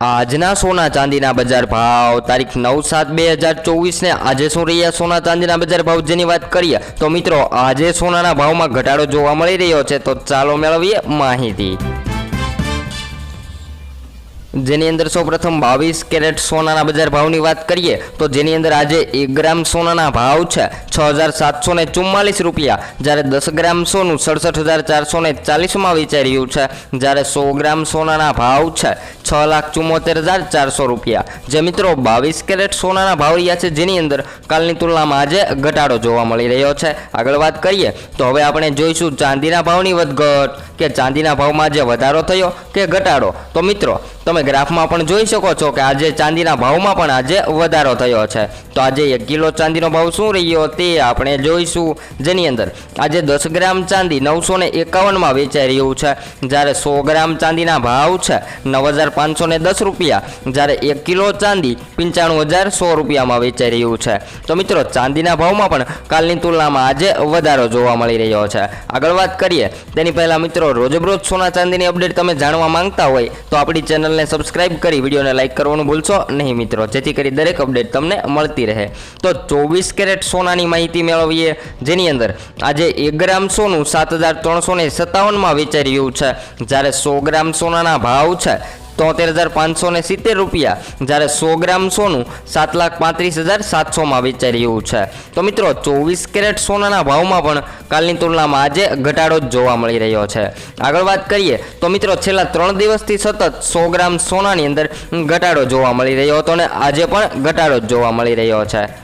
આજના સોના ચાંદીના બજાર ભાવ, તારીખ નવ સાત બે હજાર ચોવીસને આજે શું રહ્યા સોના ચાંદીના બજાર ભાવ જેની વાત કરીએ, તો મિત્રો આજે સોનાના ભાવમાં ઘટાડો જોવા મળી રહ્યો છે, તો ચાલો મેળવીએ માહિતી. જેની અંદર સૌપ્રથમ બાવીસ કેરેટ સોનાના બજાર ભાવની વાત કરીએ, તો જેની અંદર આજે એક ગ્રામ સોનાના ભાવ છે, છ હજાર સાતસો ને ચુમ્માલીસ રૂપિયા. જ્યારે દસ ગ્રામ સોનું સડસઠ હજાર ચારસો ને ચાલીસમાં વેચાઈ રહ્યું છે, જ્યારે સો ગ્રામ સોનાના ભાવ છે છ લાખ ચુમ્મોતેર હજાર ચારસો રૂપિયા. જે મિત્રો બાવીસ કેરેટ સોનાના ભાવ રહ્યા છે, જેની અંદર કાલની તુલનામાં આજે ઘટાડો જોવા મળી રહ્યો છે. આગળ વાત કરીએ, તો હવે આપણે જોઈશું ચાંદીના ભાવની વધઘટ, કે ચાંદીના ભાવમાં જે વધારો થયો, કે ઘટાડો. તો મિત્રો, તમે ગ્રાફમાં પણ જોઈ શકો છો કે આજે ચાંદીના ભાવમાં પણ આજે વધારો થયો છે. તો આજે એક કિલો ચાંદીનો ભાવ શું રહ્યો તે આપણે જોઈશું. જેની અંદર આજે દસ ગ્રામ ચાંદી નવસો ને એકાવનમાં વેચાઈ રહ્યું છે. જ્યારે સો ગ્રામ ચાંદીના ભાવ છે નવ હજાર પાંચસો ને દસ રૂપિયા, જ્યારે એક કિલો ચાંદી પંચાણું હજાર સો રૂપિયામાં વેચાઈ રહ્યું છે. તો મિત્રો, ચાંદીના ભાવમાં પણ કાલની તુલનામાં આજે વધારો જોવા મળી રહ્યો છે. આગળ વાત કરીએ, તેની પહેલાં મિત્રો, રોજબરોજ સોના ચાંદીની અપડેટ તમે જાણવા માંગતા હોય, તો આપણી ચેનલને સબસ્ક્રાઇબ કરી વિડીયોને લાઇક કરવાનું ભૂલશો નહીં મિત્રો. જેથી કરી દરેક અપડેટ તમને મળતી રહે. તો ચોવીસ કેરેટ સોનાની માહિતી મેળવીએ, જેની અંદર આજે એક ગ્રામ સોનું સાત હજાર ત્રણસો ને સત્તાવનમાં વેચાઈ રહ્યું છે. જ્યારે સો ગ્રામ સોનાના ભાવ છે તોતેર હજાર પાંચસો ને સિત્તેર રૂપિયા જ્યારે સો ગ્રામ સોનું સાત લાખ પાંત્રીસ હજાર સાતસોમાં વેચાઈ રહ્યું છે. તો મિત્રો, ચોવીસ કેરેટ સોનાના ભાવમાં પણ કાલની તુલનામાં આજે ઘટાડો જ જોવા મળી રહ્યો છે. આગળ વાત કરીએ, તો મિત્રો, છેલ્લા ત્રણ દિવસથી સતત સો ગ્રામ સોનાની અંદર ઘટાડો જોવા મળી રહ્યો હતો અને આજે પણ ઘટાડો જ જોવા મળી રહ્યો છે.